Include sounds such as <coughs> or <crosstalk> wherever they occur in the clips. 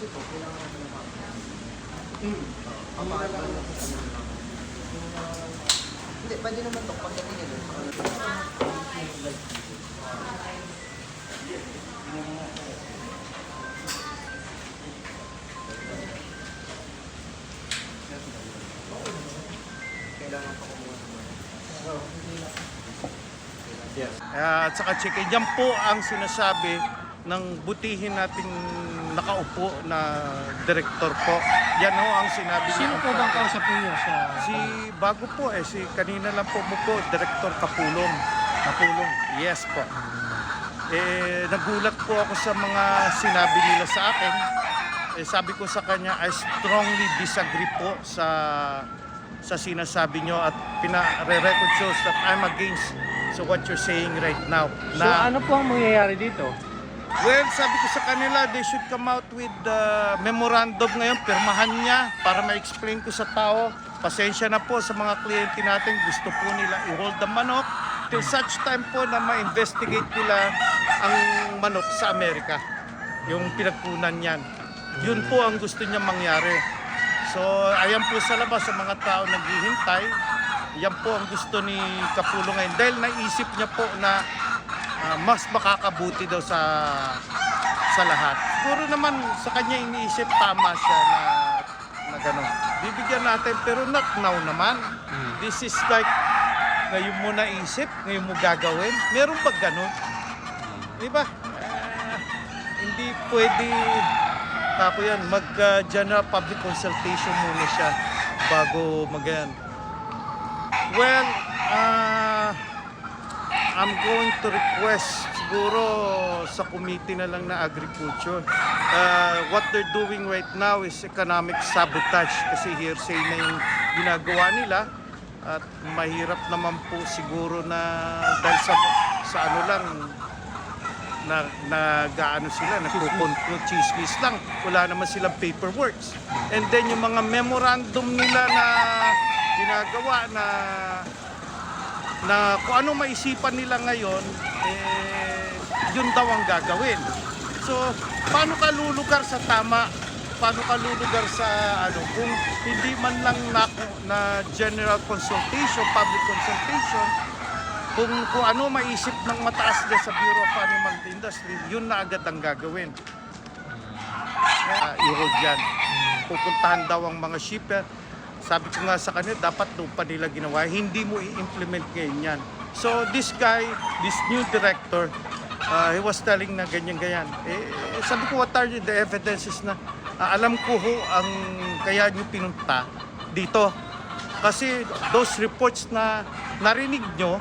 Hindi, pwede naman to. Pagdating nila. Kailangan pa kumuha Ah, at saka chicken, yan po ang sinasabi ng butihin nating nakaupo na direktor po. Yan ho ang sinabi Sino niya. po bang kausapin niyo sa Si bago po eh, si kanina lang po mo po, Director Kapulong. Kapulong? Yes po. Eh, nagulat po ako sa mga sinabi nila sa akin. Eh, sabi ko sa kanya, I strongly disagree po sa sa sinasabi nyo at pina-record shows that I'm against so what you're saying right now. So ano po ang mangyayari dito? Well, sabi ko sa kanila, they should come out with the memorandum ngayon, pirmahan niya para ma-explain ko sa tao. Pasensya na po sa mga kliyente natin, gusto po nila i-hold the manok till such time po na ma-investigate nila ang manok sa Amerika. Yung pinagkunan niyan. Yun po ang gusto niya mangyari. So, ayan po sa labas sa mga tao naghihintay. Yan po ang gusto ni Kapulo ngayon. Dahil naisip niya po na ah, mas makakabuti daw sa sa lahat. Siguro naman sa kanya iniisip tama siya na na gano'n. Bibigyan natin pero not now naman. This is like ngayon mo naisip, ngayon mo gagawin. Meron ba gano'n? Di ba? Ah, hindi pwede ako yan, mag-general public consultation muna siya bago mag Well, ah I'm going to request siguro sa committee na lang na agriculture. Uh, what they're doing right now is economic sabotage kasi hearsay na yung ginagawa nila. At mahirap naman po siguro na dahil sa, sa ano lang na nagaano sila nagkukontrol chismis. lang. Wala naman silang paperwork and then yung mga memorandum nila na ginagawa na na kung ano maisipan nila ngayon, eh, yun daw ang gagawin. So, paano ka lulugar sa tama? Paano ka lulugar sa ano? Kung hindi man lang na, na general consultation, public consultation, kung, kung ano maisip ng mataas na sa Bureau of Animal Industry, yun na agad ang gagawin. Uh, i-hold yan. Pupuntahan daw ang mga shipper. Sabi ko nga sa kanila, dapat doon pa nila ginawa. Hindi mo i-implement ngayon yan. So this guy, this new director, uh, he was telling na ganyan-ganyan. Eh, sabi ko, what are the evidences na ah, alam ko ho ang kaya nyo pinunta dito. Kasi those reports na narinig nyo,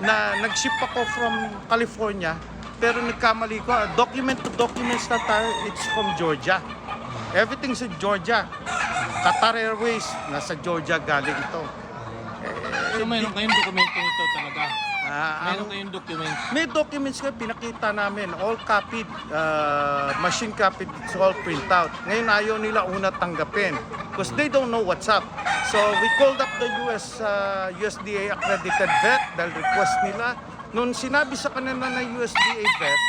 na nag-ship ako from California, pero nagkamali ko, ah, document to documents na tayo, it's from Georgia. Everything's in Georgia. Qatar Airways, nasa Georgia galing ito. So mayroon kayong dokumento nito talaga? Ah, Mayroon ang- kayong document? may documents ka pinakita namin, all copied, uh, machine copied, it's all print out. Ngayon ayaw nila una tanggapin because they don't know what's up. So we called up the US uh, USDA accredited vet dahil request nila. Noon sinabi sa kanila na USDA vet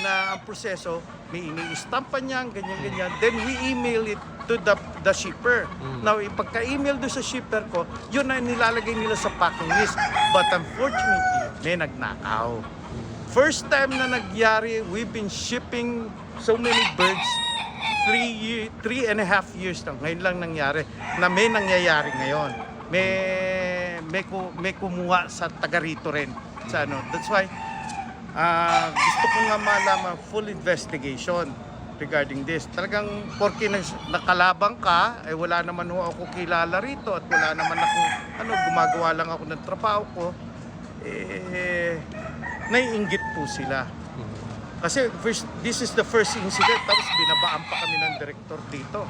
na ang proseso, may ini-stampa niyan, ganyan-ganyan. Then we email it to the, the shipper. Now, ipagka-email do sa shipper ko, yun na nilalagay nila sa packing list. But unfortunately, may nagnakaw. First time na nagyari, we've been shipping so many birds three, year, three and a half years na. Ngayon lang nangyari na may nangyayari ngayon. May, may, ku- may kumuha sa taga rito rin. Sa ano. That's why, ah, gusto ko nga malaman full investigation regarding this. Talagang porke nas- nakalabang ka, eh wala naman ho ako kilala rito at wala naman ako, ano, gumagawa lang ako ng trabaho ko, eh, naiinggit po sila. Kasi first, this is the first incident, tapos binabaan pa kami ng director dito.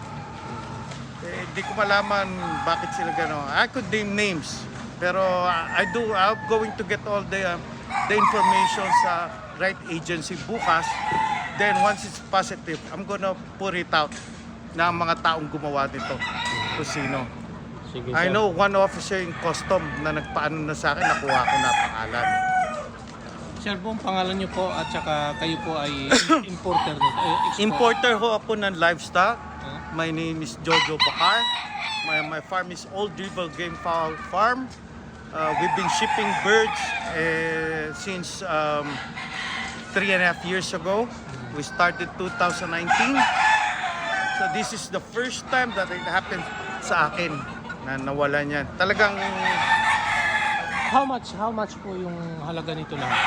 Eh, di ko malaman bakit sila gano'n. I could name names, pero uh, I do, I'm going to get all the, uh, the information sa right agency bukas. Then once it's positive, I'm gonna put it out na mga taong gumawa nito kung sino. Sige, I sir. know one officer in custom na nagpaano na sa akin, nakuha ko na pangalan. Sir, buong pangalan niyo po at saka kayo po ay <coughs> importer nito. eh, export- Importer ho ako ng livestock. Ah, My name is Jojo Bakar. My, my farm is Old River Game Fowl Farm. Uh, we've been shipping birds uh, since um, three and a half years ago. We started 2019. So this is the first time that it happened sa akin na nawala niyan. Talagang, How much, how much po yung halaga nito lahat?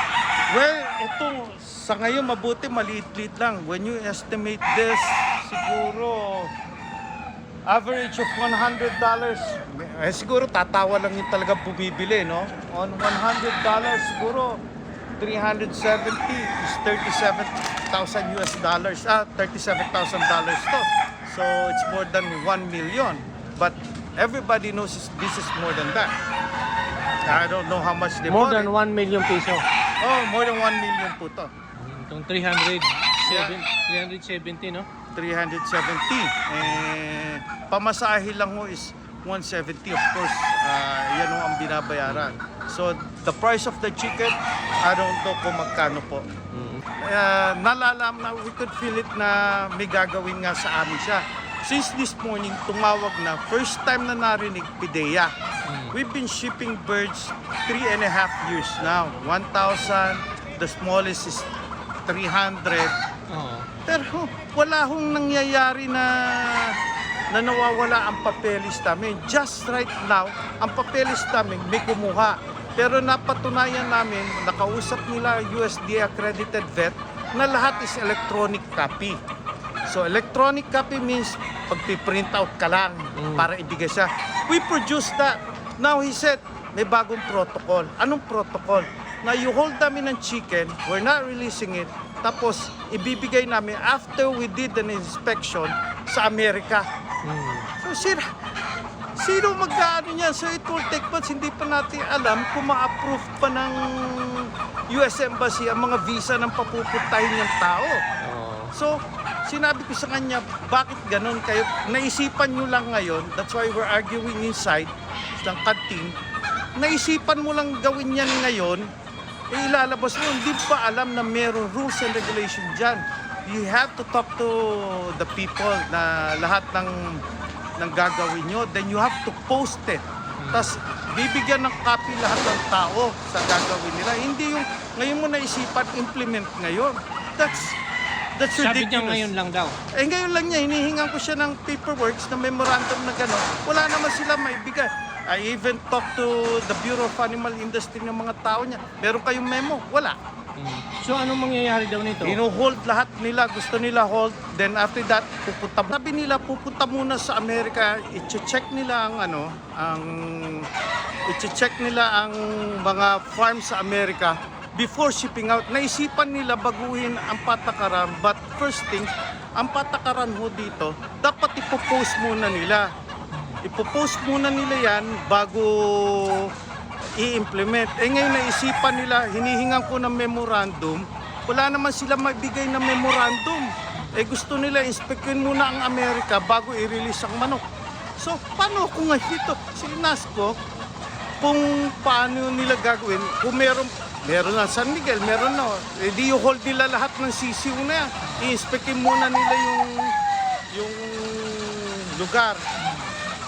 well, ito sa ngayon mabuti maliit-liit lang. When you estimate this, siguro average of $100, eh, siguro tatawa lang yung talaga bumibili, no? On $100, siguro 370 is 37,000 US dollars. Ah, 37,000 dollars to. So it's more than 1 million. But everybody knows this is more than that. I don't know how much they More bought than it. 1 million peso. Oh, more than 1 million po to. Itong 300, 370, no? 370. Eh, pamasahe lang ho is 170. Of course, ah, yan ho ang binabayaran. So, the price of the chicken, I don't know kung magkano po. Uh, nalalam na we could feel it na may gagawin nga sa amin siya. Since this morning, tumawag na, first time na narinig, Pidea. We've been shipping birds three and a half years now. 1,000, the smallest is 300. Oo. Pero wala hong nangyayari na na nawawala ang papelis namin. Just right now, ang papelis namin may kumuha. Pero napatunayan namin, nakausap nila USDA accredited vet na lahat is electronic copy. So electronic copy means pagpiprint out ka lang para ibigay siya. We produce that. Now he said, may bagong protocol. Anong protocol? Na you hold namin ng chicken, we're not releasing it, tapos ibibigay namin after we did an inspection sa Amerika. Mm. So sino, sino mag-ano niyan? So it will take months, hindi pa natin alam kung ma-approve pa ng US Embassy ang mga visa ng papupuntahin ng tao. So, sinabi ko sa kanya, bakit ganun kayo? Naisipan nyo lang ngayon, that's why we're arguing inside ng kantin, naisipan mo lang gawin yan ngayon, eh, ilalabas mo, hindi pa alam na meron rules and regulation dyan. You have to talk to the people na lahat ng, ng gagawin nyo, then you have to post it. Tapos, bibigyan ng copy lahat ng tao sa gagawin nila. Hindi yung ngayon mo naisipan, implement ngayon. That's That's Sabi niya ridiculous. ngayon lang daw. Eh ngayon lang niya, hinihingan ko siya ng paperworks na memorandum na gano'n. Wala naman sila maibigay. I even talked to the Bureau of Animal Industry ng mga tao niya. Meron kayong memo? Wala. Mm. So anong mangyayari daw nito? Ino-hold lahat nila. Gusto nila hold. Then after that, pupunta. Sabi nila, pupunta muna sa Amerika. I-check nila ang ano, ang i-check nila ang mga farm sa Amerika before shipping out. Naisipan nila baguhin ang patakaran. But first thing, ang patakaran ho dito, dapat ipopost muna nila. Ipopost muna nila yan bago i-implement. Eh ngayon naisipan nila, hinihingan ko ng memorandum, wala naman sila magbigay ng memorandum. Eh gusto nila inspektin muna ang Amerika bago i-release ang manok. So paano kung ito, sinas ko kung paano nila gagawin, kung meron Meron na San Miguel, meron na. Eh di hold nila lahat ng sisiw na yan. I-inspectin muna nila yung yung lugar.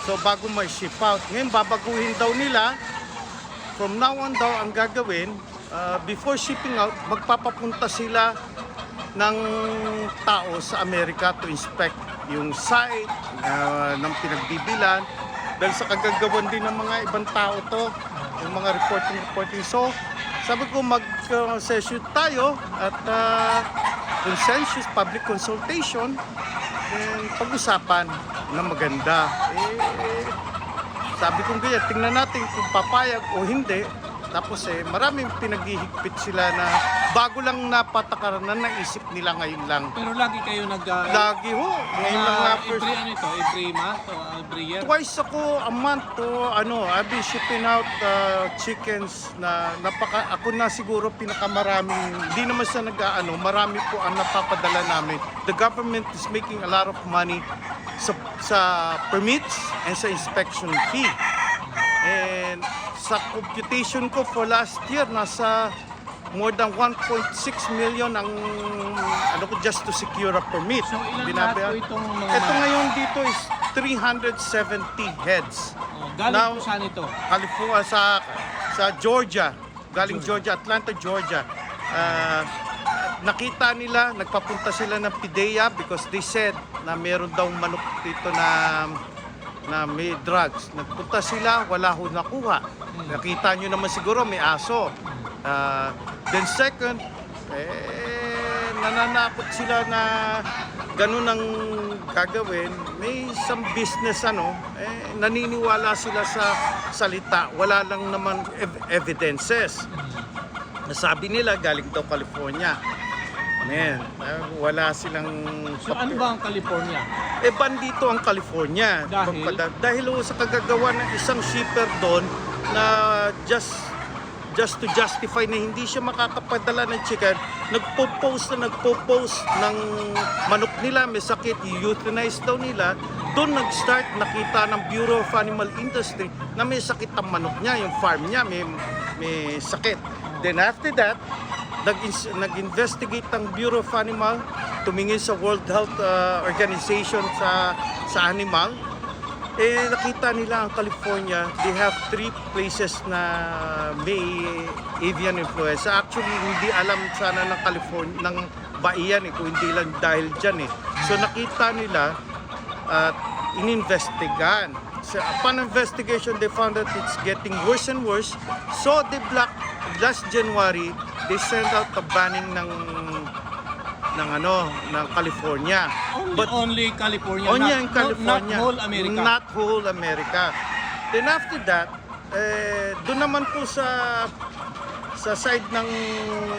So bago may ship out. Ngayon babaguhin daw nila. From now on daw ang gagawin, uh, before shipping out, magpapapunta sila ng tao sa Amerika to inspect yung site uh, ng pinagbibilan dahil sa kagagawan din ng mga ibang tao to yung mga reporting reporting so sabi ko mag-session tayo at uh, consensus public consultation then pag-usapan na maganda eh, sabi ko ganyan, tingnan natin kung papayag o hindi. Tapos eh, maraming pinaghihigpit sila na bago lang napatakaran na naisip nila ngayon lang. Pero lagi kayo nag... Uh, Lagi ho, ngayon lang nga first. every ano ito? Every month o every year? Twice ako a month to ano, I've been shipping out uh, chickens na napaka ako na siguro pinakamaraming hindi naman sa nag-ano, marami po ang napapadala namin. The government is making a lot of money sa sa permits and sa inspection fee. And sa computation ko for last year nasa more than 1.6 million ang ano ko just to secure a permit. So ilang lahat po itong mga Ito ngayon dito is 370 heads. Oh, galing Now- po saan ito? California sa sa Georgia, galing Georgia, Atlanta, Georgia. Ah, nakita nila, nagpapunta sila ng PIDEA because they said na meron daw manok dito na na may drugs. Nagpunta sila, wala ho nakuha. Nakita nyo naman siguro may aso. Ah, then second, eh, nananakot sila na ganun ang gagawin. May some business ano, eh, naniniwala sila sa salita. Wala lang naman ev- evidences. Nasabi nila galing daw California. Man, eh, wala silang... So ano ba ang California? Eh, bandito ang California. Dahil? Dahil sa kagagawa ng isang shipper doon na just just to justify na hindi siya makakapadala ng chicken, nagpo-post na nagpo-post ng manok nila, may sakit, euthanize daw nila. Doon nag-start nakita ng Bureau of Animal Industry na may sakit ang manok niya, yung farm niya may, may sakit. Then after that, nag-investigate ang Bureau of Animal, tumingin sa World Health uh, Organization sa sa animal. Eh nakita nila ang California, they have three places na may avian influenza. Actually, hindi alam sana ng California ng baiyan eh, kung hindi lang dahil diyan eh. So nakita nila at ininvestigahan. So upon investigation, they found that it's getting worse and worse. So they blocked last January, they sent out a banning ng ng ano, ng California. Only, But only California, only not, in California. not whole America. Not whole America. Then after that, eh, doon naman po sa sa side ng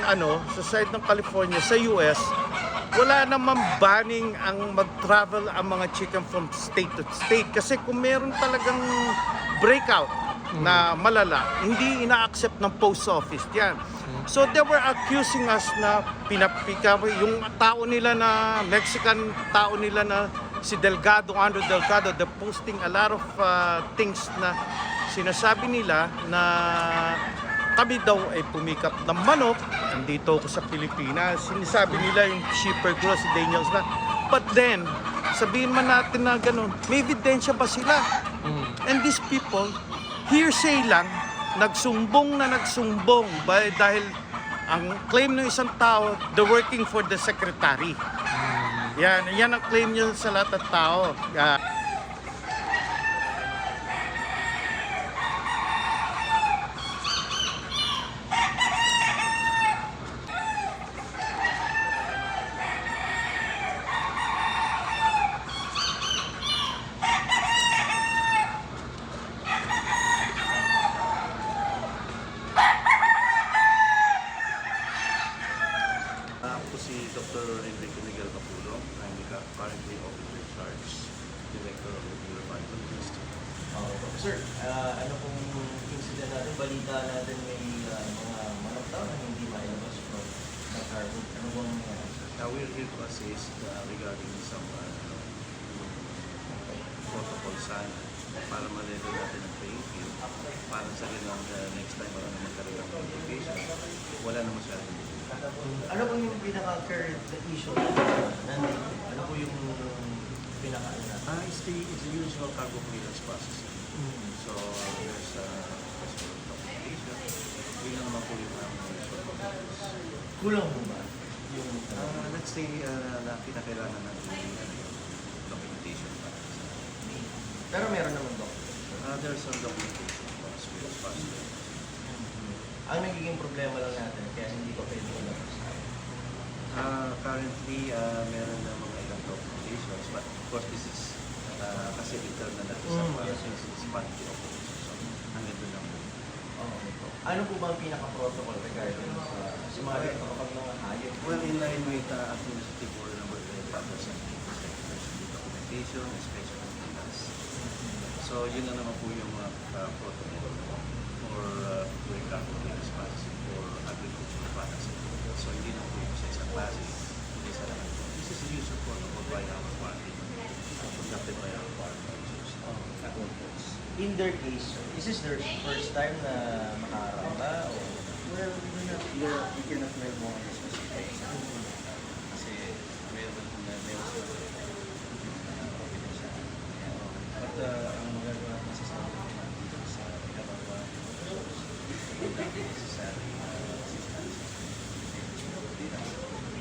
ano, sa side ng California sa US, wala namang banning ang mag-travel ang mga chicken from state to state kasi kung meron talagang breakout na malala, hindi ina-accept ng post office 'yan. So they were accusing us na pinapika yung tao nila na Mexican tao nila na si Delgado, Andrew Delgado, they're posting a lot of uh, things na sinasabi nila na kami daw ay pumikap ng manok, andito ako sa Pilipinas. Sinasabi nila yung shipper ko si Daniels na. But then, sabihin man natin na ganun, may ebidensya ba sila? Mm. And these people, hearsay lang, nagsumbong na nagsumbong ba- dahil ang claim ng isang tao, they're working for the secretary. Yan, yan ang claim niya sa lahat ng tao. Ah, Ako si Dr. Enrique Miguel Capullo. I'm the currently officer in charge, director of the Bureau of Animal Industry. Oo. sir, ah, ano pong incident natin? Balita natin may ah, mga manok daw na hindi mailabas from the cargo. Ano bang nangyari? Now we're here to assist uh, regarding some uh, protocol sana para ma-level natin ang playing field para sa ganun uh, next time wala na magkaroon ng complication, wala na masyadong Ano po yung pinaka-current issue na? Ano po yung pinaka na? Ah, it's the, it's the usual cargo clearance process. So there's uh, special documentation. Yun lang naman po yung um, usual process. Kulang po ba? Yung Uh, let's say uh, na pinakailangan natin yung documentation para sa Pero meron naman daw. uh, there's some documentation for Swedish passport. Ang nagiging problema lang natin kaya hindi pa pwede ilabas. Uh, currently, uh, meron na mga ilang documentations but of course this is uh, kasi return na natin sa Mm, yes, yes. it's part of the operation. So hanggang doon lang. Okay po. Ano po ba ang pinaka-protocol regarding sa sa mga ganito kapag mga hayop? Well, in line with uh, Administrative Order Number 25 there's the documentation, especially clearance. So yun na naman po yung mga uh, protocol for uh, doing cargo clearance processing for agricultural products. So hindi na po yung sa isang klase, hindi sa lahat. This is usual protocol by our party, conducted by our party users. In their case, sir, is this their first time na makaharap ba? O Well, we cannot, you, you cannot dwell more on. Kasi meron na meron sila confidential. But uh, ang magagawa ko sa dito sa pinagawa hindi necessary uh, assistance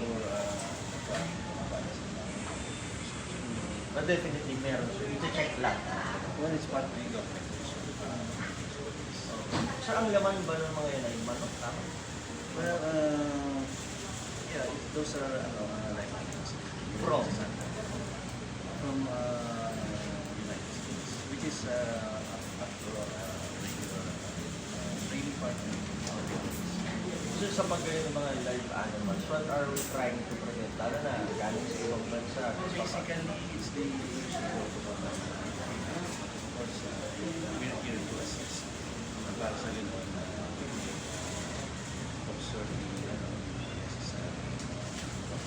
or uh, para sa But definitely meron. So, iti-check lang. Well, it's part of the documentation. Sir, ang laman ba ng mga yan ay manok? Tama? Well, uh, yeah, those are ano, uh, like From? from uh, United States, which is uh, after all uh, regular uh, training partner. So, sa pagkain ng mga live animals, what are we trying to? Lalo na, galing sa ibang bansa. Basically, it's the usual protocol na of course, uh, we're here to assist. Para sa ganoon na observe the ano, necessary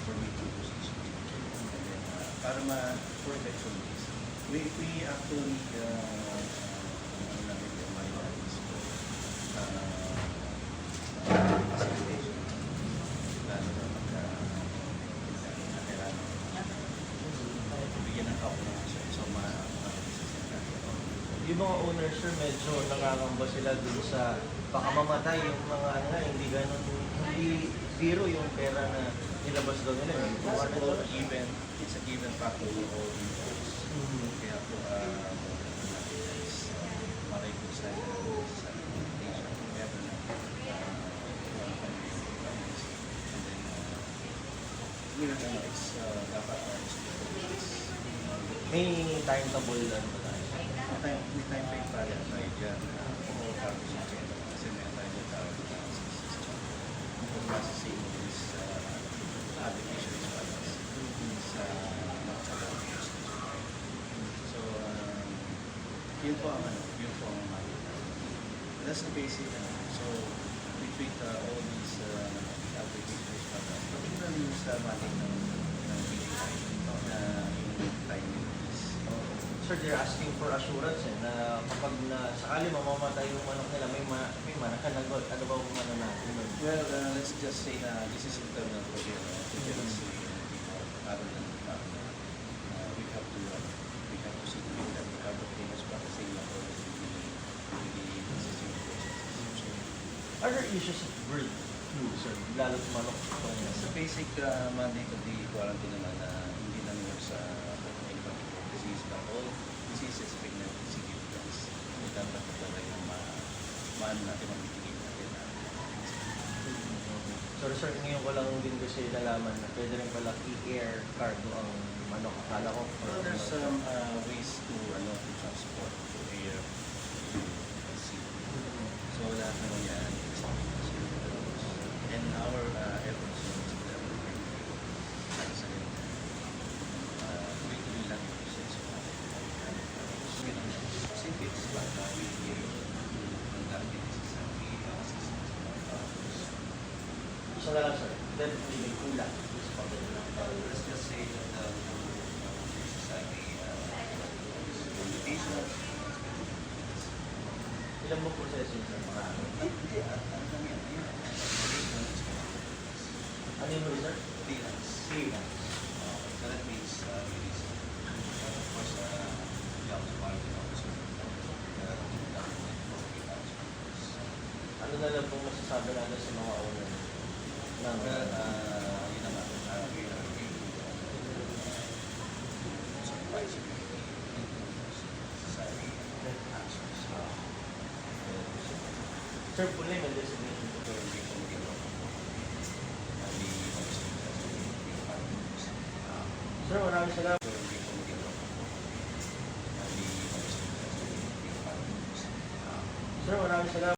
for me to do such And then, uh, para ma-protection is, we, we actually uh, medyo nangangamba sila dun sa baka mamatay yung mga ano nga, hindi ganun, hindi zero yung pera na nilabas daw nila. Yung all daw. given, it's a given factor for all involved. Mhm. Kaya po, uh, is maray po sa sa implementation. Uh, and then, uh, yun ang ano, uh, dapat, uh, May timetable lang time, may time frame pa rin tayo dyan, uh, tapos yung kaya, kasi may tayo dyan tawag na. For processing this, uh, application is products sa. So, um, yun po ang ano, yun po ang ano. That's the basic. ano. So, we treat uh, all these uh, applications products, particularly yung sa mating ng ng BPI na yung time is Sir, they're asking for assurance eh, na kapag na sakali mamamatay yung manok nila, may, ma may manakanagot. Ano ba kung ano natin? Well, uh, let's just say na this is internal for here. Uh, to just say, uh, other than the fact that uh, we have to uh, we have to submit that we have the famous practicing according to the to the existing. Are there issues of bird flu, sir? Lalo sa manok itong It's a basic uh, mandate of the quarantine naman na hindi lang yung sa but all diseases pregnant significance. Hindi dapat talaga yung ma maano natin mamitigil natin na Sorry sir, ngayon ko lang din kasi nalaman na pwede rin pala i-air cargo ang manok. Akala ko. Well, there's some uh, ways to ano to transport to air to sea. So lahat naman yan And our uh, efforts is that we can ano sa ganun, uh, tuloy-tuloy lang yung proseso natin. Specifics, but uh, we will conduct it sa assistance of our partners. Isa na lang sir, definitely may kulang. Please pag- Let's just say that uh, society uh, communication. Ilan mo processing sir? Mga ano? Hindi, ah, ano lang yan, ayun. Ano yung sir? Clearance. Clearance. Uh, So that means uh, it is, uh, of course, uh, the document for clearance. Ano na lang pong masasabi natin sa mga owner? Ng, Well, uh, yun naman, uh, we are going to uh, sir, full